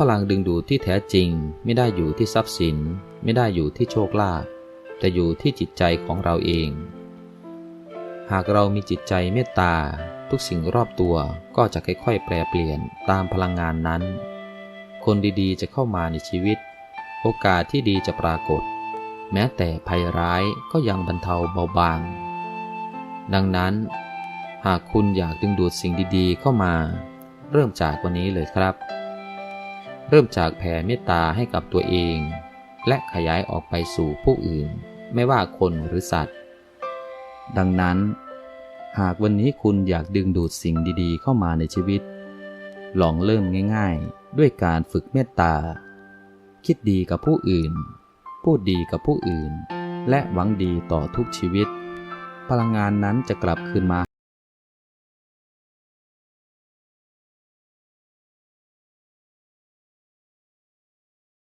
พลังดึงดูดที่แท้จริงไม่ได้อยู่ที่ทรัพย์สิน ไม่ได้อยู่ที่โชคลาภแต่อยู่ที่จิตใจของเราเอง หากเรามีจิตใจเมตตา ทุกสิ่งรอบตัวก็จะค่อยๆ แปรเปลี่ยนตามพลังงานนั้น คนดีๆ จะเข้ามาในชีวิต โอกาสที่ดีจะปรากฏ แม้แต่ภัยร้ายก็ยังบรรเทาเบาบาง ดังนั้น หากคุณอยากดึงดูดสิ่งดีๆเข้ามา เริ่มจากวันนี้เลยครับ เริ่มจากแผ่เมตตาให้กับตัวเอง และขยายออกไปสู่ผู้อื่น ไม่ว่าคนหรือสัตว์ ดังนั้น หากวันนี้คุณอยากดึงดูดสิ่งดีๆ เข้ามาในชีวิต ลองเริ่มง่ายๆ ด้วยการฝึกเมตตา คิดดีกับผู้อื่น พูดดีกับผู้อื่น และหวังดีต่อทุกชีวิต พลังงานนั้นจะกลับคืนมา